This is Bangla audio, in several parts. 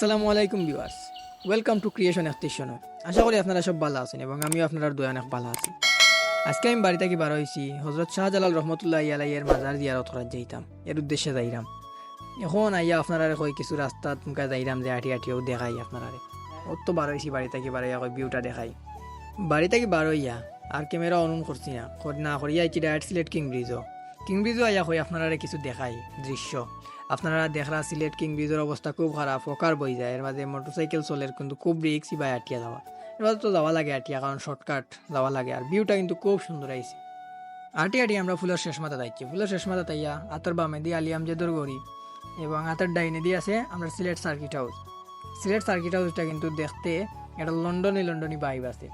আসসালামু আলাইকুম viewers. Welcome to creation extension আশা করি আপনারা সব ভালো আছেন এবং আমিও আপনারা দুই অনেক ভালো আছি। আজকে আমি বাড়ি থেকে বার হয়েছি। হজরত শাহজালাল রহমতুল্লাহ আলাইয়ের মাজার জিয়ারত করার যাইতাম। এর উদ্দেশ্যে যাইরাম। এখন আইয়া আপনারা কই কিছু রাস্তাত মুখা যাইরাম যে আটি আটিও দেখাই আপনারা ওর তো বার হয়েছি বাড়ি থেকে বার কই ভিউটা দেখাই। বাড়ি থেকে বার হইয়া আর ক্যামেরা অন করছি না। না করিয়া আইছি ডাইরেক্ট সিলেট কিং ব্রিজও কিং ব্রিজও আইয়া কই আপনারা কিছু দেখাই, দৃশ্য। আপনারা দেখরা সিলেট কিং ব্রিজের অবস্থা খুব খারাপ ফকার বই যায়। এর মাঝে মোটরসাইকেল চলের কিন্তু খুব রিক্স বা আটিয়া যাওয়া। এর এবার তো যাওয়া লাগে আটিয়া, কারণ শর্টকাট যাওয়া লাগে। আর ভিউটা কিন্তু খুব সুন্দর আইছে। আটি আটি আমরা ফুলের শেষ মাথা যাচ্ছি ফুলের শেষ মাথা তাইয়া আতর বামে দিয়ে আলিয়াম জেদর গড়ি এবং আতর ডাইনে দিয়ে আছে আমরা Sylhet circuit house Sylhet circuit হাউসটা কিন্তু দেখতে একটা লন্ডনে লন্ডনি বাইব আছে।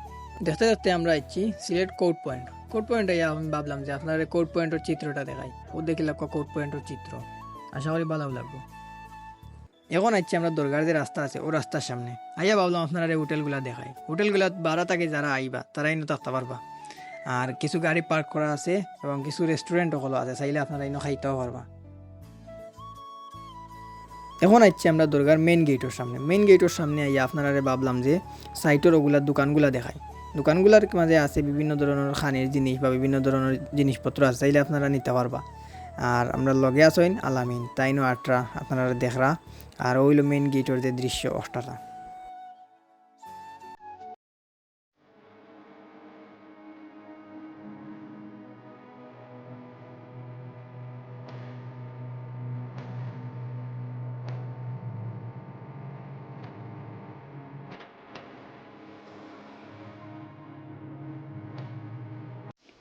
দেখতে দেখতে আমরা আইছি Sylhet court point court point আমি ভাবলাম যে আপনারা কোর্ট পয়েন্টের চিত্রটা দেখাই। ও দেখিলাম কোর্ট পয়েন্টের চিত্র। আশা করি ভালো লাগবো। এখন আইছি আমরা দরগার যে রাস্তা আছে, ও রাস্তার সামনে। আইয়া ভাবলাম আপনারা এই হোটেলগুলা দেখাই। হোটেলগুলা বাড়া থাকে যারা আইবা তারা ইনো থাকতে পারবা। আর কিছু গাড়ি পার্ক করা আছে এবং কিছু রেস্টুরেন্ট হলো আছে, চাইলে আপনারা ইনো খাইতেও পারবা। এখন আইছি আমরা দরগার মেইন গেটের সামনে। মেইন গেটের সামনে আইয়া আপনারা ভাবলাম যে সাইটের ওগুলা দোকানগুলা দেখাই। দোকানগুলার মাঝে আছে বিভিন্ন ধরনের খানের জিনিস বা বিভিন্ন ধরনের জিনিসপত্র আছে, চাইলে আপনারা নিতে পারবা। আর আমরা লগে আসইন আলামিন, তাইনো আটরা, আপনারা দেখরা। আর ওইল মেইন গেটের যে দৃশ্য, অষ্টাটা।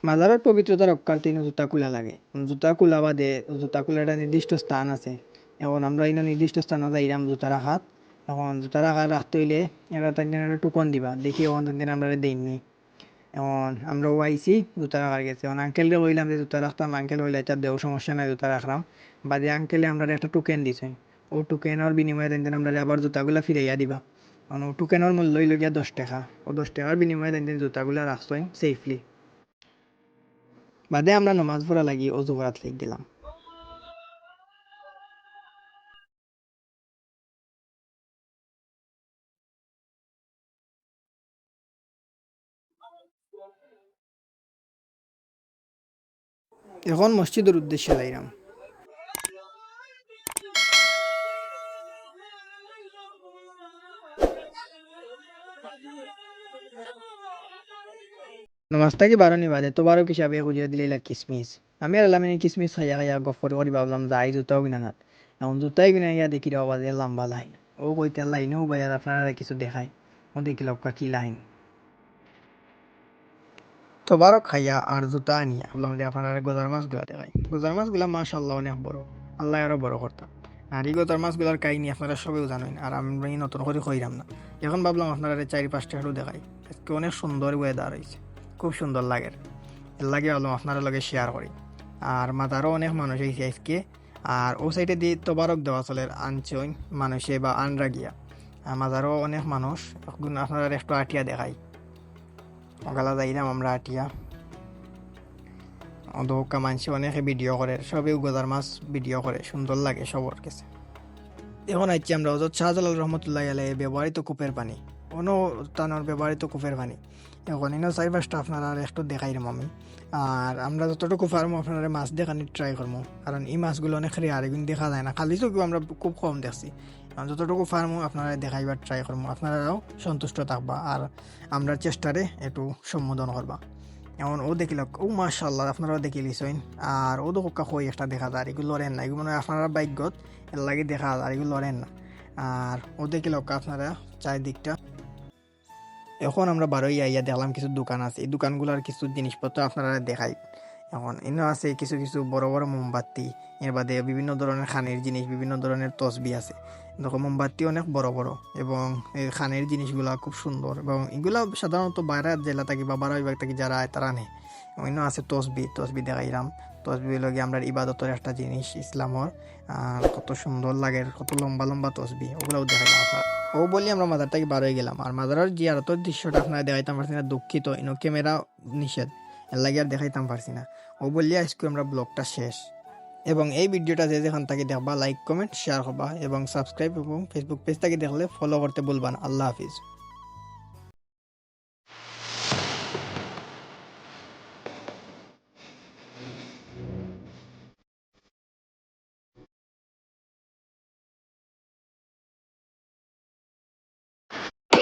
মাজারের পবিত্রতা রক্ষার্থে জুতা খোলা লাগে। জুতা খোলা বাদে জুতা খোলার একটা নির্দিষ্ট স্থান আছে। এখন আমরা ইনো নির্দিষ্ট স্থানে যাইলাম জুতা রাখাত। এখন জুতা রাখা রাখতে হইলে এটা তাই একটা টুকন দিবা। দেখি এখন তাই আমরা দেইনি এখন আমরা আইছি জুতা রাখার গেছে। এখন আঙ্কেলকে কইলাম যে, জুতা রাখতাম আঙ্কেল কইলে এটা দেও সমস্যা নাই, জুতা রাখলাম। বাদে আঙ্কেলে আমরা একটা টোকেন দিছে। ও টোকেনের বিনিময়ে তাই আমরা আবার জুতাগুলা ফিরাইয়া দিবা। ও টোকেনের মূল্য হইল গিয়া দশ টাকা। ও দশ টাকার বিনিময়ে তাই জুতাগুলা রাখছেন সেফলি বাদে আমরা নমাজ পড়া লাগি অজু করাত লিখ দিলাম। এখন মসজিদের উদ্দেশ্যে যাইলাম নমাজটা কি বারো নি বাজে তো বারো হিসাবে খুঁজিয়ে দিলে কিসমিস আমি আর লামিনি কিসমিস খাইয়া খাইয়া গফর করি ভাবলাম যাই জুতাও কিনা না এখন জুতাই কিনা ইয়া দেখি দেওয়া বাজে লম্বা লাইন ও কইতে লাইনেও বাইরে আপনারা কিছু দেখাই ও দেখি লক্কা কি লাইন তো বারো খাইয়া আর জুতা আনিয়া ভাবলাম যে আপনারা গোজার মাছগুলা দেখাই গোজার মাছগুলা মাশাল্লাহ অনেক বড় আল্লাহ আরও বড় করতাম আর এই গোজার মাছগুলার কাহিনী আপনারা সবেও জানেন আর আমি এই নতুন করে কইরাম না এখন ভাবলাম আপনারা চারি পাঁচটা হাটু দেখাই আজকে অনেক সুন্দর ওয়েদার হয়েছে খুব সুন্দর লাগে। এর লাগে ভাবলাম আপনারা লগে শেয়ার করি। আর মাতারও অনেক মানুষ হয়েছে আজকে। আর ও সাইডে দিয়ে তোবারক দেওয়া চলে আনছে মানুষে বা আনরা গিয়া। আর মাজারও অনেক মানুষ। আপনারা একটু আটিয়া দেখাই। ওগালা যাইলাম আমরা আটিয়া। দৌকা মানসি অনেকে ভিডিও করে। সবেও গোজার মাছ ভিডিও করে। সুন্দর লাগে সবর কাছে। এখন আইছি আমরা হজরত শাহজালাল রহমতুল্লাহ আলাই ব্যবহৃত কূপের পানি। কোনো তানোর ব্যবহৃত কূপের পানি এখন ইনো চাই পাঁচটা আপনারা আর একটু দেখাই দেখাইলাম আমি। আর আমরা যতটুকু পারব আপনারা মাছ দেখানি ট্রাই করব কারণ এই মাছগুলো অনেক রেয়ার এগুলো দেখা যায় না। খালি চোখেও আমরা খুব কম দেখছি। যতটুকু পারব আপনারা দেখাইবার ট্রাই করব আপনারাও সন্তুষ্ট থাকবা আর আমরা চেষ্টারে একটু সম্বোধন করবা এমন ও দেখিল ও মাশাল্লাহ আপনারাও দেখি লিছেন আর ও দোকা কই একটা দেখা যায়। এগুলো লড়েন না। এগুলো মানে আপনারা বাইকত এর লাগে দেখা যায়। এগুলো লড়েন না। আর ও দেখিল আপনারা চারিদিকটা এখন আমরা বারোই আইয়া দেখলাম কিছু দোকান আছে। এই দোকানগুলোর কিছু জিনিসপত্র আপনারা দেখাই। এখন এনে আছে কিছু কিছু বড় বড় মোমবাতি, এর বাদে বিভিন্ন ধরনের খানের জিনিস, বিভিন্ন ধরনের তসবি আছে। দেখো, মোমবাতি অনেক বড় বড় এবং এই খানের জিনিসগুলা খুব সুন্দর এবং এগুলা সাধারণত বাইরে জেলা থাকি বা বারো বিভাগ থাকি যারা তারা নেয়। অন্য আছে তসবি তসবি দেখাইলাম। তসবি লগে আমরা ইবাদতের একটা জিনিস, ইসলামর কত সুন্দর লাগে, কত লম্বা লম্বা তসবি, ওগুলাও দেখাইলাম আপনার। ও বলি আমরা মাজার থেকে বার হয়ে গেলাম। আর মাজারের জিয়ারতর দৃশ্যটা আপনারা দেখাইতাম পারছি না, দুঃখিত, ইনো ক্যামেরা নিষেধ। এর লাগে আর দেখাইতাম পারছি না। ও বলিয়া আজকে আমরা ব্লগটা শেষ। এবং এই ভিডিওটা যে যেখান থেকে দেখবা লাইক কমেন্ট শেয়ার হবা। এবং সাবস্ক্রাইব এবং ফেসবুক পেজ থেকে দেখলে ফলো করতে ভুলবা না। আল্লাহ হাফিজ।